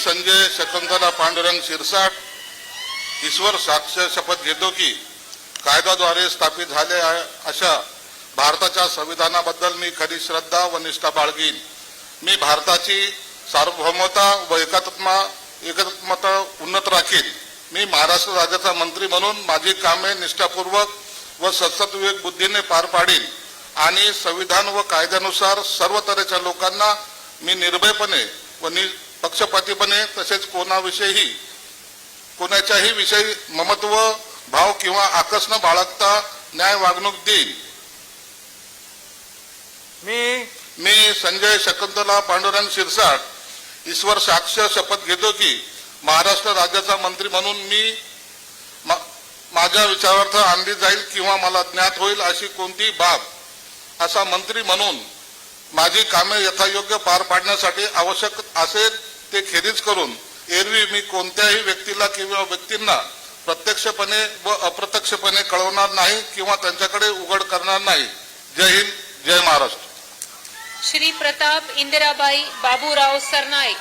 संजय शकुंतला पांडुरंग शिरसाट ईश्वर साक्ष शपथ घेतो की कायद्याद्वारे स्थापित झाले आहे अशा भारताच्या संविधानाबद्दल मी खरी श्रद्धा व निष्ठा बाळगीन. मी भारताची सार्वभौमता व एकात्मा एकात्मता उन्नत राखीन. मी महाराष्ट्र राज्याचा मंत्री म्हणून माझी कामे निष्ठापूर्वक व सत्सत्विवेक बुद्धीने पार पाडीन आणि संविधान व कायद्यानुसार सर्व तऱ्हेच्या लोकांना मी निर्भयपणे व निपक्षपातीपणे तसेच कोणाविषयी कोणाच्याही विषयी ममत्व भाव किंवा न बाळगता न्याय वागणूक देईन मी मी संजय शकुंतला पांडुरंग शिरसाट ईश्वर साक्ष शपथ घेतो की महाराष्ट्र राज्याचा मंत्री म्हणून मी मा- माझ्या विचारार्थ आणली जाईल किंवा मला ज्ञात होईल अशी कोणतीही बाब असा मंत्री म्हणून माझी कामे यथायोग्य पार पाडण्यासाठी आवश्यक असेल ते खेरीज करून एरवी मी कोणत्याही व्यक्तीला किंवा व्यक्तींना प्रत्यक्षपणे व अप्रत्यक्षपणे कळवणार नाही किंवा त्यांच्याकडे उघड करणार नाही. जय हिंद जय महाराष्ट्र. श्री प्रताप इंदिराबाई बाबूराव सरनाईक.